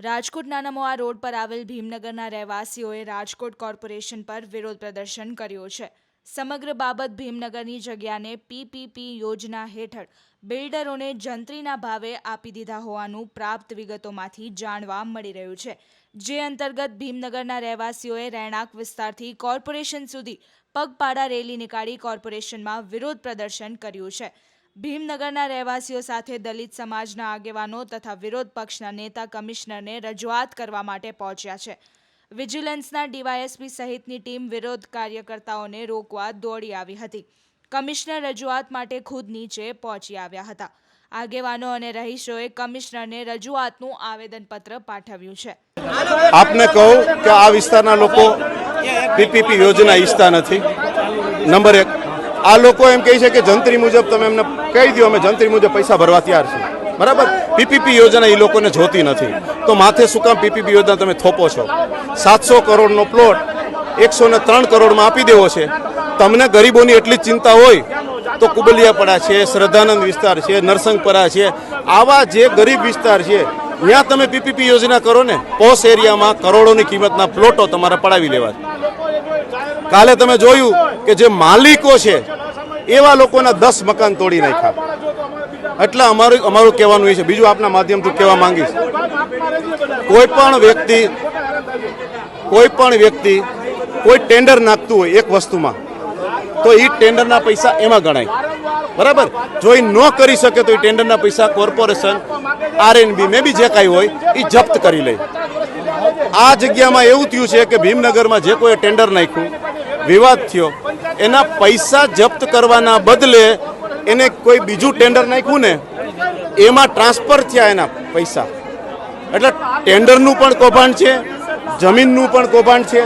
Rajkot નાનામોવા road પર આવેલ ભીમનગરના રહેવાસીઓએ Rajkot corporation પર વિરોધ પ્રદર્શન કર્યું છે. સમગ્ર બાબત ભીમનગરની જગ્યાને પીપીપી યોજના હેઠળ બિલ્ડરોને જંત્રીના ભાવે આપી દીધા હોવાનું પ્રાપ્ત વિગતોમાંથી જાણવા મળી રહ્યું છે. જે અંતર્ગત ભીમનગરના રહેવાસીઓએ રહેણાંક વિસ્તારથી કોર્પોરેશન સુધી પગપાળા રેલી નીકાળી કોર્પોરેશનમાં વિરોધ પ્રદર્શન કર્યું છે. ભીમનગરના રહેવાસીઓ સાથે દલિત સમાજના આગેવાનો તથા વિરોધ પક્ષના નેતા કમિશનરને રજૂઆત કરવા માટે પહોંચ્યા છે. વિજિલન્સના ડીવાયએસપી સહિતની ટીમ વિરોધ કાર્યકર્તાઓને રોકવા દોડી આવી હતી. કમિશનર રજૂઆત માટે ખુદ નીચે પહોંચી આવ્યા હતા. આગેવાનો અને રહીશોએ કમિશનરને રજૂઆતનું આવેદનપત્ર પાઠવ્યું છે. આપને કહું કે આ વિસ્તારના લોકો પીપીપી યોજના ઈચ્છતા નથી. નંબર એક આ લોકો એમ કહે છે કે જંત્રી મુજબ તમે એમને કહી દો અમે જંત્રી મુજબ પૈસા ભરવા તૈયાર છીએ. બરાબર? પીપીપી યોજના એ લોકોને જોતી નથી. તો માથે શું કામ પીપીપી યોજના તમે થોપો છો? સાતસો કરોડનો પ્લોટ એકસો ને ત્રણ કરોડમાં આપી દેવો છે. તમને ગરીબોની એટલી ચિંતા હોય તો કુબલિયાપડા છે, શ્રદ્ધાનંદ વિસ્તાર છે, નરસંગપરા છે, આવા જે ગરીબ વિસ્તાર છે ત્યાં તમે પીપીપી યોજના કરો ને, પોસ એરિયામાં કરોડોની કિંમતના પ્લોટો તમારા પડાવી લેવા. કાલે તમે જોયું કે જે માલિકો છે, એવા લોકોના દસ મકાન તોડી નાખ્યા. એટલે અમારું અમારું કહેવાનું એ છે. બીજું આપના માધ્યમથી કહેવા માંગીશ. કોઈ પણ વ્યક્તિ, કોઈ પણ વ્યક્તિ કોઈ ટેન્ડર નાખતું હોય એક વસ્તુમાં, તો એ ટેન્ડરના પૈસા એમાં ગણાય. બરાબર? જો એ ન કરી શકે તો એ ટેન્ડરના પૈસા કોર્પોરેશન, આરએનબી, મે બી જે કાંઈ હોય એ જપ્ત કરી લે. આ જગ્યામાં એવું થયું છે કે ભીમનગરમાં જે કોઈ ટેન્ડર નાખ્યું વિવાદ થયો. એના પૈસા જપ્ત કરવાના બદલે એને કોઈ બીજું ટેન્ડર નાખ્યું ને, એમાં ટ્રાન્સફર થયા એના પૈસા. એટલે ટેન્ડરનું પણ કૌભાંડ છે, જમીનનું પણ કૌભાંડ છે.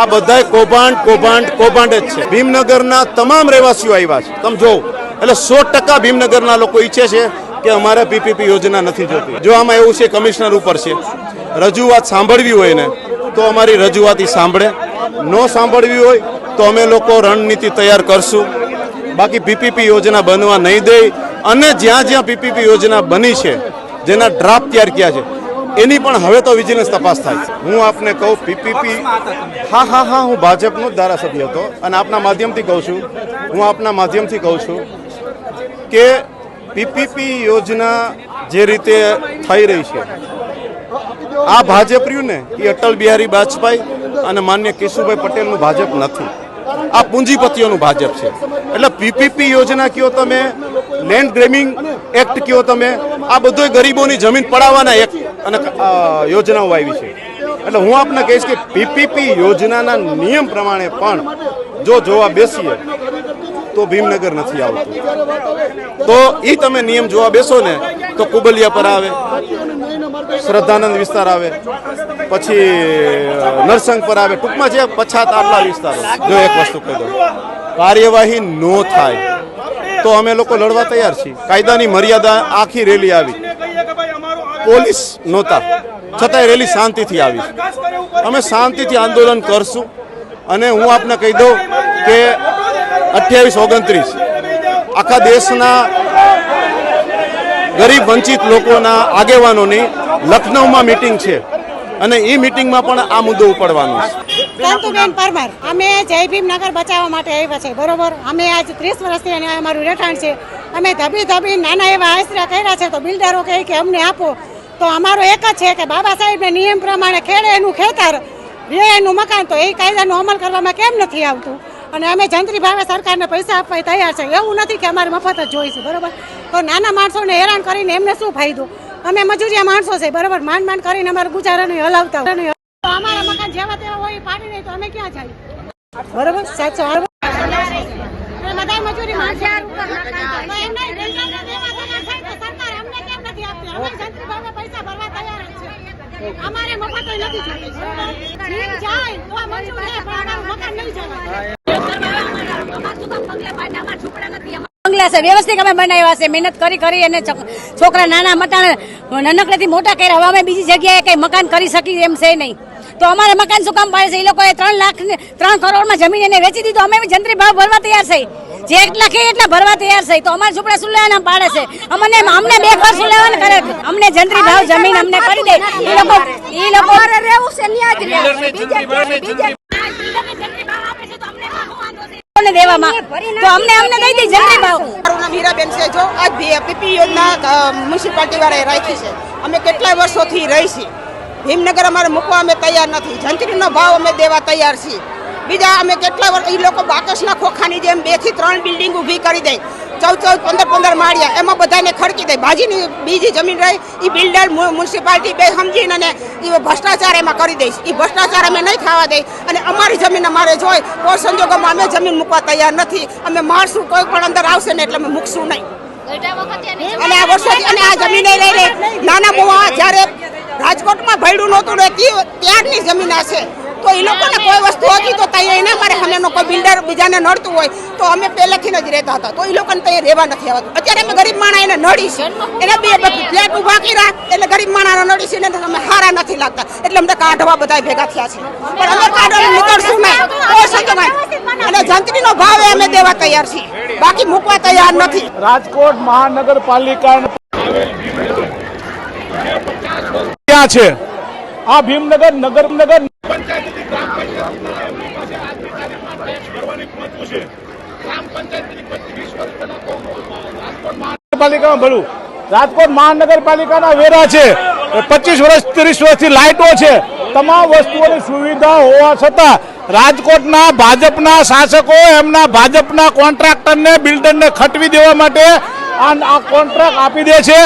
આ બધાય કૌભાંડ કૌભાંડ કૌભાંડ જ છે. ભીમનગરના તમામ રહેવાસીઓ આવ્યા છે. તમે જોવો. એટલે સો ટકા ભીમનગરના લોકો ઈચ્છે છે કે અમારે પીપીપી યોજના નથી જોતી. જો આમાં એવું છે, કમિશનર ઉપર છે. રજૂઆત સાંભળવી હોય ને, તો અમારી રજૂઆત સાંભળે. ન સાંભળવી હોય તો અમે લોકો રણનીતિ તૈયાર કરશું. બાકી પીપીપી યોજના બનવા નહીં દે અને જ્યાં જ્યાં પીપીપી યોજના બની છે, જેના ડ્રાફ્ટ તૈયાર કર્યા છે, એની પણ હવે તો વિજિલન્સ તપાસ થાય છે. હું આપને કહું, પીપીપી હા હા હા, હું ભાજપનો જ ધારાસભ્ય હતો અને આપના માધ્યમથી કહું છું, હું આપના માધ્યમથી કહું છું કે પીપીપી યોજના જે રીતે થઈ રહી છે, આ ભાજપ રહ્યું ને એ અટલ બિહારી વાજપેયી અને માન્ય કેશુભાઈ પટેલનું ભાજપ નથી. આ પૂંજીપતિઓનું ભાજપ છે. એટલે પીપીપી યોજના કયો તમે, લેન્ડ ગ્રેમિંગ એક્ટ કયો તમે, આ બધોય ગરીબોની જમીન પડાવવાના એક અને યોજનાઓ આવી છે. એટલે હું આપને કહીશ કે પીપીપી યોજનાના નિયમ પ્રમાણે પણ જો જોવા બેસીએ, તો ભીમનગર નથી આવતું. તો એ તમે નિયમ જોવા બેસો ને, તો કુબલિયા પર આવે. શ્રદ્ધાનંદ વિસ્તાર આવે, પછી નરસંગ પર આવે, ટૂંકમાં જે પછાત આટલા વિસ્તારો, જો એક વસ્તુ કહી દઉં, કાર્યવાહી નો થાય, તો અમે લોકો લડવા તૈયાર છીએ. કાયદાની મર્યાદા આખી રેલી આવી. પોલીસ નહોતા. છતાંય રેલી શાંતિથી આવી. અમે શાંતિથી આંદોલન કરશું. અને હું આપને કહી દઉં કે અઠ્યાવીસ, ઓગણત્રીસ, આખા દેશના ગરીબ વંચિત લોકોના આગેવાનોની લખનૌમાં મિટિંગ છે. અને એ મિટિંગમાં પણ આ મુદ્દો ઉપાડવાનો છે. કાંતુબેન પરમાર, અમે જય ભીમનગર બચાવવા માટે આવ્યા છે, બરોબર? અમે આજ ત્રીસ વર્ષથી અને અમારું રહેઠાણ છે. અમે ધબી ધબી નાના એવા આશરા કર્યા છે, તો બિલ્ડરો કહે કે અમને આપો. તો અમારો એક જ છે કે બાબા સાહેબને નિયમ પ્રમાણે ખેડે એનું ખેતર રે એનું મકાન, તો એ કાયદાનો અમલ કરવામાં કેમ નથી આવતું? અને અમે જંત્રી ભાવે સરકારને પૈસા આપવા તૈયાર છે. એવું નથી કે અમારે મફત જ જોઈશે, બરોબર? તો નાના માણસોને હેરાન કરીને એમને શું ફાયદો? અમે મજૂરિયા માણસો છે બરોબર માંડ માંડ કરીને અમારે ગુજારાને હલાવતા અમારા મકાન જેવા તેવા હોય પાડી નહીં તો અમે ક્યાં જાય બરોબર સાચો. મજૂરી. અમારે મફત નથી. જાય તો મંજૂર મકાન નહીં જવાય. બંગલા છે વ્યવસ્થિત અમે બનાવ્યા છે મહેનત કરી કરી અને છોકરા નાના મટાણે નાનકડેથી મોટા કર્યા. હવે અમે બીજી જગ્યાએ કંઈ મકાન કરી શકીએ એમ છે નહીં. તો અમારે મકાન શું કામ પાડે છે? એ લોકોએ ત્રણ લાખ ત્રણ કરોડમાં જમીન એને વેચી દીધું. અમે જંત્રી ભાવ ભરવા તૈયાર છે. જેટલા કે એટલા ભરવા તૈયાર છે. તો અમારે ઝૂંપડા શું લેવાના પાડે છે? અમને અમને બે ઘર શું લેવાના કરે? અમને જંત્રી ભાવ જમીન અમને કરી દે. એ લોકો એ લોકો રહેવું છે કોને દેવામાં. તો અમને અમને દઈ દે જંત્રી ભાવ. મારું નામ હીરાબેન છે. જો આજ પીપી યોજના મ્યુનિસિપાલિટી વાળાએ રાખી છે. અમે કેટલાય વર્ષોથી રહી છીએ. ભીમનગર અમારે મૂકવા અમે તૈયાર નથી. જંત્રીનો ભાવ અમે દેવા તૈયાર છીએ. બીજા અમે કેટલા વર્ષ એ લોકો બાકસના ખોખાની જેમ બેથી ત્રણ બિલ્ડિંગ ઊભી કરી દે. ચૌદ ચૌદ પંદર પંદર માળિયા. એમાં બધાને ખડકી દે. ભાજીની બીજી જમીન રહે એ બિલ્ડર મ્યુનિસિપાલિટી બે સમજીને અને એ ભ્રષ્ટાચાર એમાં કરી દઈશ. એ ભ્રષ્ટાચાર અમે નહીં ખાવા દઈ અને અમારી જમીન અમારે જોઈ કોઈ સંજોગોમાં અમે જમીન મૂકવા તૈયાર નથી. અમે મારશું કોઈ પણ અંદર આવશે ને એટલે અમે મૂકશું નહીં. અને આ વર્ષોથી અને આ જમીન લઈ લઈને નાના મોવા જ્યારે રાજકોટમાં ભયડું નહોતું ને ત્યારની જમીન આ છે. તો એ લોકોને કોઈ વસ્તુ હતી તો ત્યાં એના મારે સામેનો કોઈ બિલ્ડર બીજાને નડતું હોય તો અમે પહેલેથી જ રહેતા હતા. તો એ લોકોને ત્યાં રહેવા નથી આવતું. અત્યારે અમે ગરીબ માણા એને નડી છે એને બે ફ્લેટ ઊભા કર્યા એટલે ગરીબ માણા નડી છે ને અમે હારા નથી લાગતા. એટલે અમને કાઢવા બધા ભેગા થયા છે. પણ અમે કાઢવા નીકળશું નહીં. કોઈ સંજોગમાં અને જંત્રીનો ભાવ અમે દેવા તૈયાર છીએ. બાકી મૂકવા તૈયાર નથી. રાજકોટ મહાનગરપાલિકા ક્યાં છે. આ ભીમનગર નગર નગર પાલિકામાં ભલું. રાજકોટ મહાનગરપાલિકાના વેરા છે. પચીસ વર્ષ, ત્રીસ વર્ષથી લાઇટો છે. તમામ વસ્તુઓની સુવિધા હોવા છતાં રાજકોટના ભાજપના શાસકો એમના ભાજપના કોન્ટ્રાક્ટરને, બિલ્ડરને ખટવી દેવા માટે આ કોન્ટ્રાક્ટ આપી દે છે.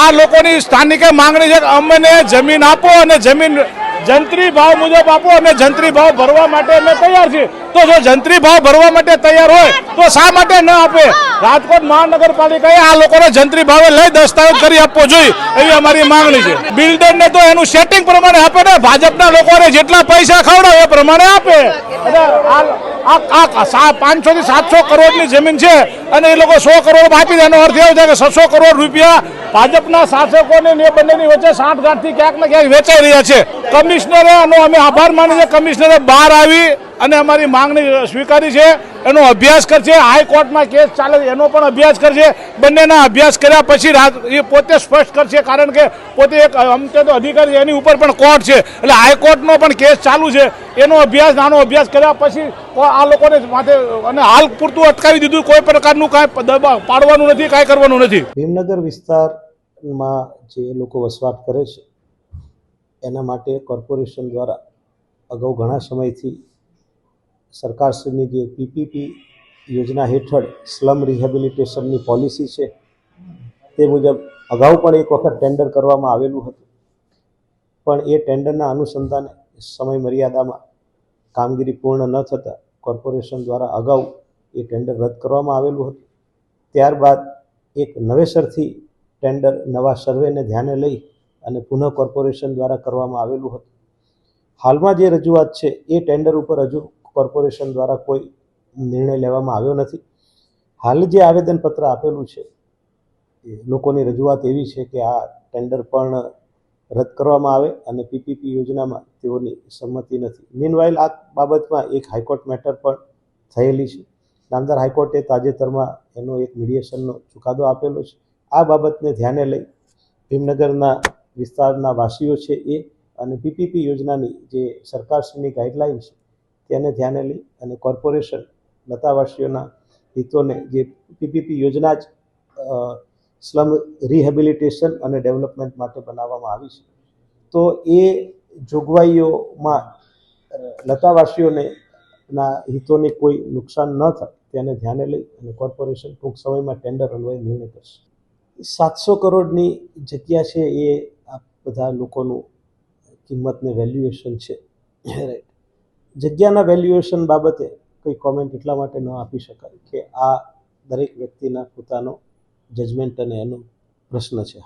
આ લોકોની સ્થાનિકે માંગણી છે કે અમને જમીન આપો અને જમીન જંત્રી ભાવ મુજબ આપો અને જંત્રી ભાવ ભરવા માટે અમે તૈયાર છીએ. તો જો જંત્રી ભાવ ભરવા માટે તૈયાર હોય, તો શા માટે ન આપે? રાજકોટ મહાનગરપાલિકાએ આ લોકોને જંત્રી ભાવે લઈ દસ્તાવેજ કરી આપવો જોઈએ એવી અમારી માંગણી છે. બિલ્ડરને તો એનું સેટિંગ પ્રમાણે આપે ને, ભાજપના લોકોને જેટલા પૈસા ખવડાવે એ પ્રમાણે આપે. આ આ પાંચસો થી સાતસો કરોડની જમીન છે અને એ લોકો સો કરોડ આપી દે એનો અર્થ એવો છે કે છસો કરોડ રૂપિયા ભાજપના શાસકોને ને બંનેની વચ્ચે સાંઠગાંઠથી ક્યાંક ને ક્યાંક વેચાઈ રહ્યા છે. કમિશનરે આનો અમે આભાર માની છે કમિશનરે બહાર આવી અને અમારી માંગણી સ્વીકારી છે, એનો અભ્યાસ કરશે, હાઈકોર્ટમાં કેસ ચાલે છે એનો પણ અભ્યાસ કરશે. બંનેના અભ્યાસ કર્યા પછી એ પોતે સ્પષ્ટ કરશે, કારણ કે પોતે એક અમતે તો અધિકારી એની ઉપર પણ કોર્ટ છે. એટલે હાઈકોર્ટનો પણ કેસ ચાલુ છે. એનો અભ્યાસ, નાનો અભ્યાસ કર્યા પછી આ લોકોને માથે અને હાલ પૂરતું અટકાવી દીધું, કોઈ પ્રકારનું કાંઈ દબા પાડવાનું નથી, કાંઈ કરવાનું નથી. ભીમનગર વિસ્તારમાં જે લોકો વસવાટ કરે છે, એના માટે કોર્પોરેશન દ્વારા અગાઉ ઘણા સમયથી સરકારશ્રીની જે પીપીપી યોજના હેઠળ સ્લમ રિહેબિલિટેશનની પોલિસી છે, તે મુજબ અગાઉ પણ એક વખત ટેન્ડર કરવામાં આવેલું હતું. પણ એ ટેન્ડરના અનુસંધાને સમય મર્યાદામાં કામગીરી પૂર્ણ ન થતાં કોર્પોરેશન દ્વારા અગાઉ એ ટેન્ડર રદ કરવામાં આવેલું હતું. ત્યારબાદ એક નવેસરથી ટેન્ડર નવા સર્વેને ધ્યાને લઈ અને પુનઃ કોર્પોરેશન દ્વારા કરવામાં આવેલું હતું. હાલમાં જે રજૂઆત છે, એ ટેન્ડર ઉપર હજુ કોર્પોરેશન દ્વારા કોઈ નિર્ણય લેવામાં આવ્યો નથી. હાલ જે આવેદનપત્ર આપેલું છે, એ લોકોની રજૂઆત એવી છે કે આ ટેન્ડર પણ રદ કરવામાં આવે અને પીપીપી યોજનામાં તેઓની સંમતિ નથી. મીનવાઇલ આ બાબતમાં એક હાઈકોર્ટ મેટર પણ થયેલી છે. નામદાર હાઈકોર્ટે તાજેતરમાં એનો એક મીડિયેશનનો ચુકાદો આપેલો છે. આ બાબતને ધ્યાને લઈ ભીમનગરના વિસ્તારના વાસીઓ છે એ અને પીપીપી યોજનાની જે સરકારશ્રીની ગાઈડલાઇન છે તેને ધ્યાને લઈ અને કોર્પોરેશન લતાવાસીઓના હિતોને જે પીપીપી યોજના જ સ્લમ રિહેબિલિટેશન અને ડેવલપમેન્ટ માટે બનાવવામાં આવી છે. તો એ જોગવાઈઓમાં લતાવાસીઓને ના હિતોને કોઈ નુકસાન ન થાય તેને ધ્યાને લઈ અને કોર્પોરેશન ટૂંક સમયમાં ટેન્ડર અન્વયે નિર્ણય કરશે. સાતસો કરોડની જગ્યા છે એ આ બધા લોકોનું કિંમતને વેલ્યુએશન છે. રાઈટ જગ્યાના વેલ્યુએશન બાબતે કોઈ કોમેન્ટ એટલા માટે ન આપી શકાય કે આ દરેક વ્યક્તિના પોતાનો જજમેન્ટ અને એનો પ્રશ્ન છે.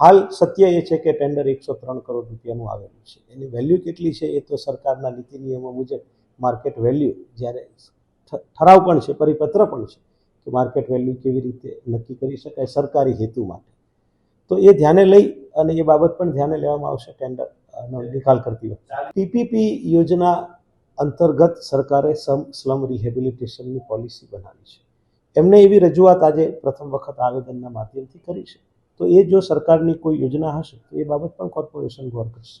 હાલ સત્ય એ છે કે ટેન્ડર એકસો ત્રણ કરોડ રૂપિયાનું આવેલું છે. એની વેલ્યુ કેટલી છે એ તો સરકારના નીતિ નિયમો મુજબ માર્કેટ વેલ્યુ જ્યારે ઠરાવ પણ છે પરિપત્ર પણ છે કે માર્કેટ વેલ્યુ કેવી રીતે નક્કી કરી શકાય સરકારી હેતુ માટે. તો એ ધ્યાને લઈ અને એ બાબત પણ ધ્યાને લેવામાં આવશે ટેન્ડર નો નિકાલ કરતી વખતે. પીપીપી યોજના અંતર્ગત સરકારે સમ, સ્લમ રિહેબિલિટેશનની પોલિસી બનાવી છે. એમને એવી રજૂઆત આજે પ્રથમ વખત આવેદનના માધ્યમથી કરી છે. તો એ જો સરકારની કોઈ યોજના હશે, તો એ બાબત પણ કોર્પોરેશન ગોર કરશે.